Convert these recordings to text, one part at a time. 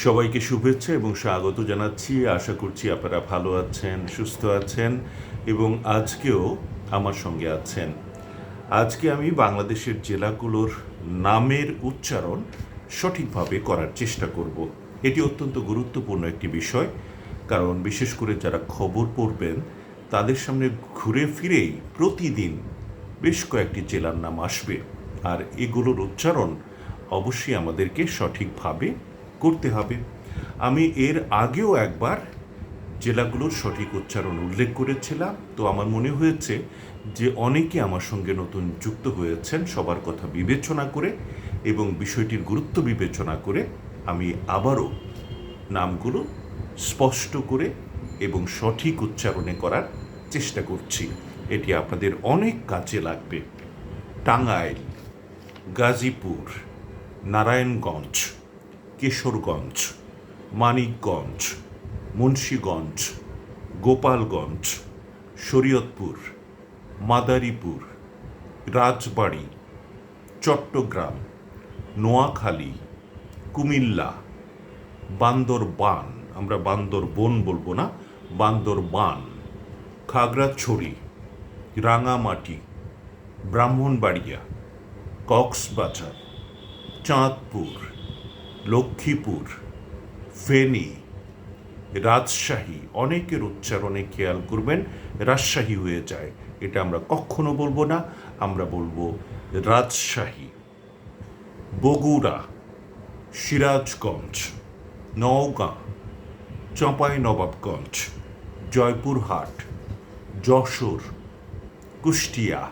সবাইকে শুভেচ্ছা এবং স্বাগত জানাচ্ছি। আশা করছি আপনারা ভালো আছেন, সুস্থ আছেন এবং আজকেও আমার সঙ্গে আছেন। আজকে আমি বাংলাদেশের জেলাগুলোর নামের উচ্চারণ সঠিকভাবে করার চেষ্টা করব। এটি অত্যন্ত গুরুত্বপূর্ণ একটি বিষয়, কারণ বিশেষ করে যারা খবর পড়বেন, তাদের সামনে ঘুরে ফিরেই প্রতিদিন বেশ কয়েকটি জেলার নাম আসবে। আর এগুলোর উচ্চারণ অবশ্যই আমাদেরকে সঠিকভাবে করতে হবে। আমি এর আগেও একবার জেলাগুলোর সঠিক উচ্চারণ উল্লেখ করেছিলাম। তো আমার মনে হয়েছে যে অনেকে আমার সঙ্গে নতুন যুক্ত হয়েছেন, সবার কথা বিবেচনা করে এবং বিষয়টির গুরুত্ব বিবেচনা করে আমি আবারও নামগুলো স্পষ্ট করে এবং সঠিক উচ্চারণে করার চেষ্টা করছি। এটি আপনাদের অনেক কাজে লাগবে। টাঙ্গাইল, গাজীপুর, নারায়ণগঞ্জ। কিশোরগঞ্জ, মানিকগঞ্জ, মুন্সীগঞ্জ, গোপালগঞ্জ, শরীয়তপুর, মাদারীপুর, রাজবাড়ি, চট্টগ্রাম, নোয়াখালী, কুমিল্লা, বান্দরবান, আমরা বান্দরবন বলব না, বান্দরবান, খাগড়াছড়ি, রাঙামাটি, ব্রাহ্মণবাড়িয়া, কক্সবাজার, চাঁদপুর। লক্ষ্মীপুর, ফেনী, রাজশাহী, অনেকের উচ্চারণে খেয়াল করবেন, রাজশাহী হয়ে যায়। এটা আমরা কখনো বলব না, আমরা বলব রাজশাহী, বগুড়া, সিরাজগঞ্জ, নওগাঁ চাঁপাইনবাবগঞ্জ জয়পুরহাট, যশোর, কুষ্টিয়া,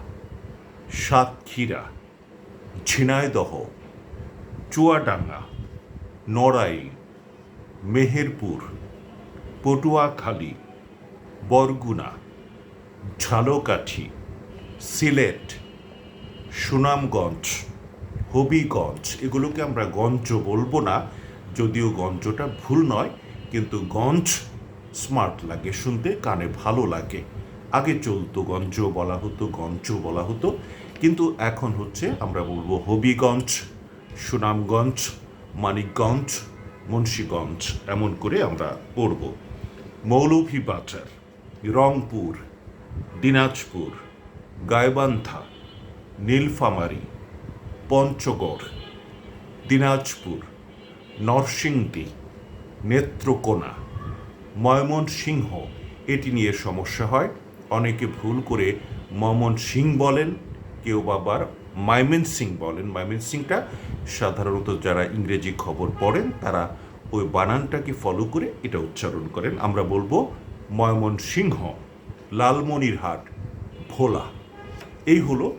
সাতক্ষীরা, ঝিনাইদহ, চুয়াডাঙ্গা নড়াইল মেহেরপুর, পটুয়াখালী, বরগুনা, ঝালকাঠি, সিলেট, সুনামগঞ্জ, হবিগঞ্জ। এগুলোকে আমরা গঞ্জ বলব না, যদিও গঞ্জটা ভুল নয়, কিন্তু গঞ্জ স্মার্ট লাগে শুনতে, কানে ভালো লাগে। আগে চলতো গঞ্জ বলা হতো গঞ্জ বলা হতো, কিন্তু এখন হচ্ছে আমরা বলব হবিগঞ্জ, সুনামগঞ্জ মানিকগঞ্জ, মুন্সীগঞ্জ, এমন করে আমরা পড়ব। মৌলভীবাজার, রংপুর, দিনাজপুর, গাইবান্ধা, নীলফামারী, পঞ্চগড়, দিনাজপুর, নরসিংদী, নেত্রকোনা, ময়মনসিংহ। এটি নিয়ে সমস্যা হয়। অনেকে ভুল করে মমন সিং বলেন, কেউ বাবার মাইমেন সিং বলেন। মাইমেন সিংটা সাধারণত যারা ইংরেজি খবর পড়েন, তারা ওই বানানটাকে ফলো করে এটা উচ্চারণ করেন। আমরা বলব ময়মন সিংহ, লালমনিরহাট, ভোলা। এই হলো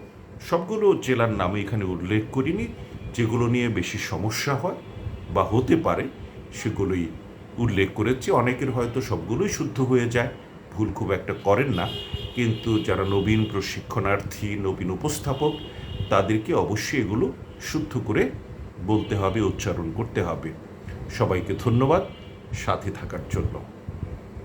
সবগুলো জেলার নাম এখানে উল্লেখ করিনি, যেগুলো নিয়ে বেশি সমস্যা হয় বা হতে পারে, সেগুলোই উল্লেখ করেছি। অনেকের হয়তো সবগুলোই শুদ্ধ হয়ে যায়, ভুল খুব একটা করেন না। কিন্তু যারা নবীন প্রশিক্ষণার্থী, নবীন উপস্থাপক তাদেরকে অবশ্যই এগুলো শুদ্ধ করে বলতে হবে, উচ্চারণ করতে হবে। সবাইকে ধন্যবাদ, সাথে থাকার জন্য।